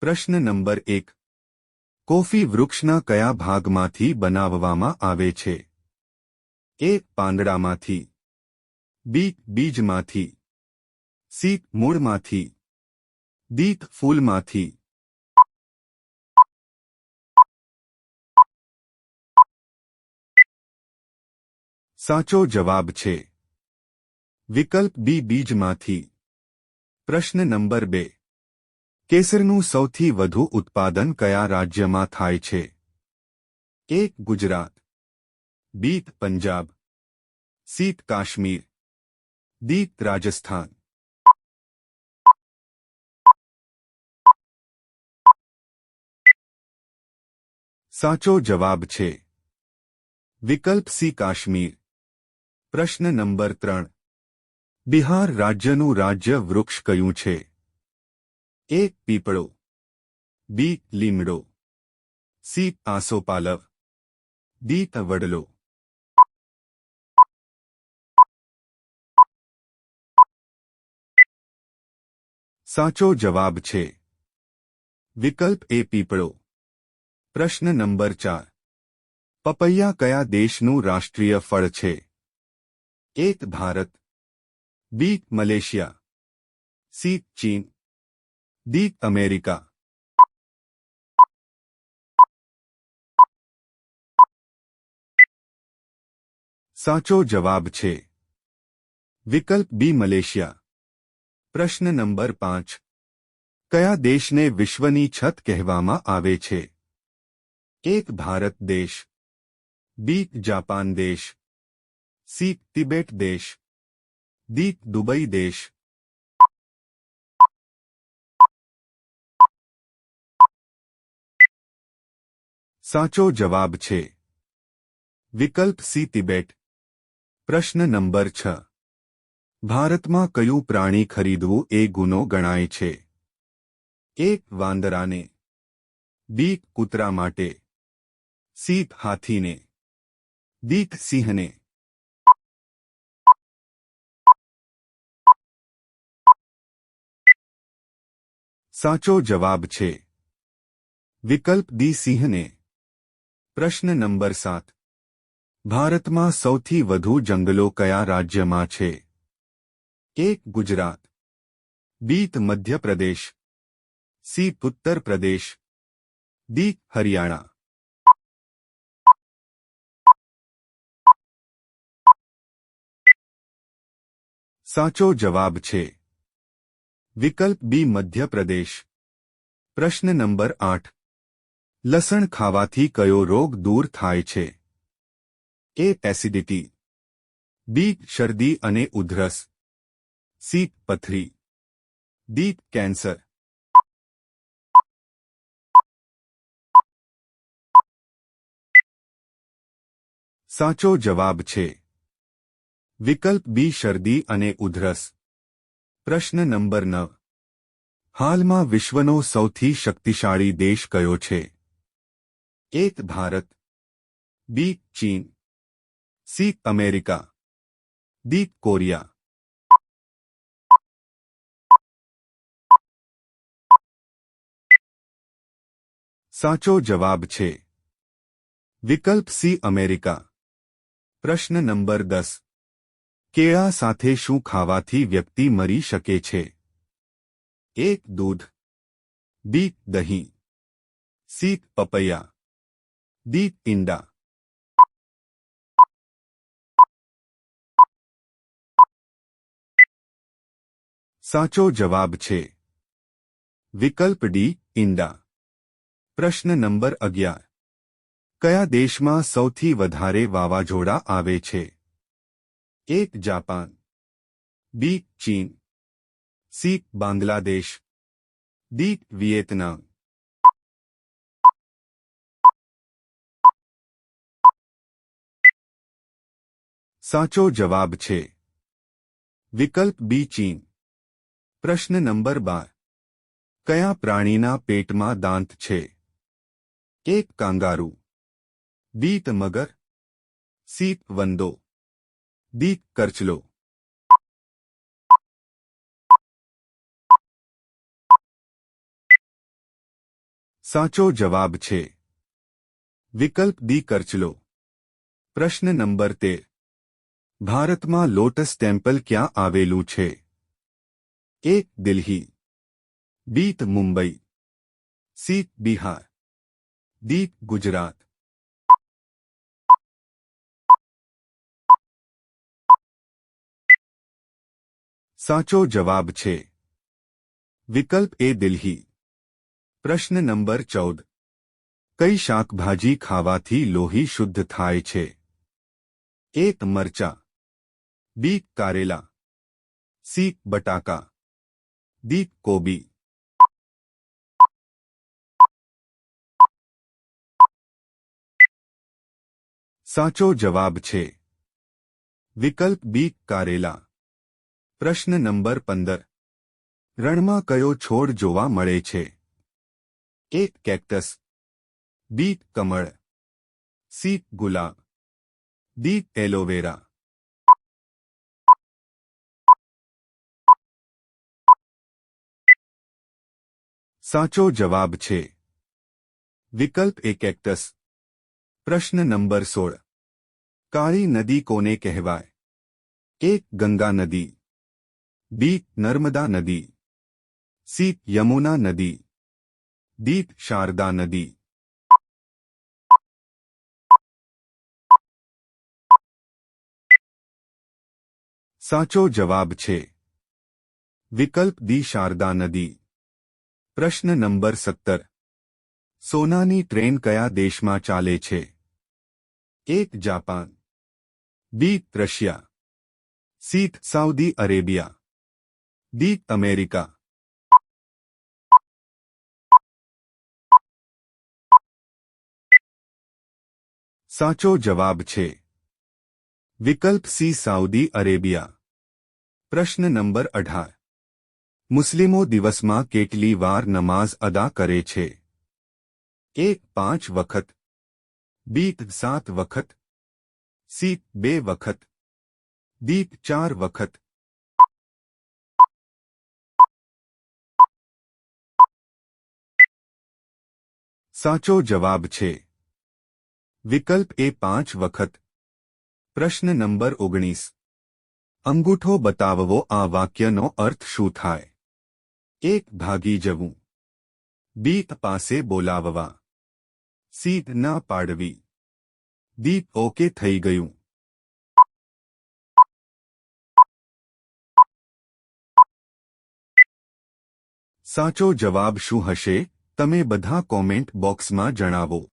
પ્રશ્ન નંબર એક. કોફી વૃક્ષના કયા ભાગમાંથી બનાવવામાં આવે છે? એ, પાંદડામાંથી. બી, બીજમાંથી. સી, મૂળમાંથી. દીત ફૂલમાંથી. સાચો જવાબ છે. વિકલ્પ બી, બીજમાંથી. પ્રશ્ન નંબર બે. કેસરનું સૌથી વધુ ઉત્પાદન કયા રાજ્યમાં થાય છે? એક ગુજરાત બીત પંજાબ સીત કાશ્મીર દીત રાજસ્થાન સાચો જવાબ છે વિકલ્પ સી કાશ્મીર પ્રશ્ન નંબર ત્રણ. બિહાર રાજ્યનું રાજ્ય વૃક્ષ કયું છે? એ પીપળો બી લીમડો સી આસોપાલવ ડી વડલો સાચો જવાબ છે વિકલ્પ એ પીપળો પ્રશ્ન નંબર ચાર પપૈયા કયા દેશનું રાષ્ટ્રીય ફળ છે એક ભારત બી મલેશિયા સી ચીન ડી અમેરિકા સાચો જવાબ છે વિકલ્પ બી મલેશિયા પ્રશ્ન નંબર પાંચ કયા દેશને વિશ્વની છત કહેવામાં આવે છે એક ભારત દેશ બી જાપાન દેશ સી તિબેટ દેશ દી દુબઈ દેશ સાચો જવાબ છે. વિકલ્પ સી તિબેટ. પ્રશ્ન નંબર છ. ભારતમાં કયું પ્રાણી ખરીદવું એ ગુનો ગણાય છે? એક વાંદરાને. બી કૂતરા માટે. સી હાથીને. દીક સિંહને. સાચો જવાબ છે. વિકલ્પ દી સિંહને. પ્રશ્ન નંબર સાત. ભારતમાં સૌથી વધુ જંગલો કયા રાજ્યમાં છે? એક ગુજરાત, બીત મધ્યપ્રદેશ, સી ઉત્તર પ્રદેશ દી હરિયાણા. સાચો જવાબ છે. વિકલ્પ બી મધ્યપ્રદેશ. પ્રશ્ન નંબર આઠ. લસણ ખાવાથી કયો રોગ દૂર થાય છે? એ એસિડિટી બી શરદી અને ઉધરસ. સી પથરી. ડી કેન્સર સાચો જવાબ છે. વિકલ્પ બી શરદી અને ઉધરસ. પ્રશ્ન નંબર નવ. હાલમાં વિશ્વનો સૌથી શક્તિશાળી દેશ કયો છે? એક ભારત બી ચીન સી અમેરિકા દી કોરિયા સાચો જવાબ છે વિકલ્પ સી અમેરિકા પ્રશ્ન નંબર દસ કેળા સાથે શું ખાવાથી વ્યક્તિ મરી શકે છે એક દૂધ બી દહીં સી પપૈયા દી ઈંડા સાચો જવાબ છે વિકલ્પ ડી ઈંડા પ્રશ્ન નંબર અગિયાર કયા દેશમાં સૌથી વધારે વાવાઝોડા આવે છે એક જાપાન બી ચીન સી બાંગ્લાદેશ ડી વિયેતનામ સાચો જવાબ છે. વિકલ્પ બી ચીન. પ્રશ્ન નંબર બાર. કયા પ્રાણીના પેટમાં દાંત છે? એક કાંગારૂ. દીત મગર. સીત વંદો. દીત કરચલો. સાચો જવાબ છે. વિકલ્પ દી કરચલો. પ્રશ્ન નંબર તેર. ભારતમાં લોટસ ટેમ્પલ ક્યાં આવેલું છે A Delhi B Mumbai C Bihar D Gujarat સાચો જવાબ છે વિકલ્પ એ દિલ્હી પ્રશ્ન નંબર ચૌદ કઈ શાકભાજી ખાવાથી લોહી શુદ્ધ થાય છે એક મરચા બી કારેલા સી બટાકા દી કોબી સાચો જવાબ છે વિકલ્પ બી કારેલા પ્રશ્ન નંબર પંદર રણમાં કયો છોડ જોવા મળે છે એક કેક્ટસ બી કમળ સી ગુલાબ ડી એલોવેરા સાચો જવાબ છે વિકલ્પ એ કેક્ટસ પ્રશ્ન નંબર સોળ કાળી નદી કોને કહેવાય એક ગંગા નદી બી નર્મદા નદી સી યમુના નદી ડી શારદા નદી સાચો જવાબ છે વિકલ્પ દી શારદા નદી પ્રશ્ન નંબર સત્તર. સોનાની ટ્રેન કયા દેશમાં ચાલે છે? એક, Japan. B, Russia. C, Saudi Arabia. D, America. સાચો જવાબ છે. વિકલ્પ સી, સાઉદી અરેબિયા. પ્રશ્ન નંબર અઢાર. મુસ્લિમો દિવસમાં કેટલી વાર નમાઝ અદા કરે છે? એક પાંચ વખત બીત સાત વખત, સીત બે વખત, દીપ ચાર વખત. સાચો જવાબ છે. વિકલ્પ એ પાંચ વખત. પ્રશ્ન નંબર ઓગણીસ. અંગૂઠો બતાવવો આ વાક્યનો અર્થ શું થાય? એક ભાગી જવું. બીત પાસે બોલાવવા. સીટ ના પાડવી. દીપ ઓકે થઈ ગયું. સાચો જવાબ શું હશે? તમે બધા કોમેન્ટ બોક્સમાં જણાવો.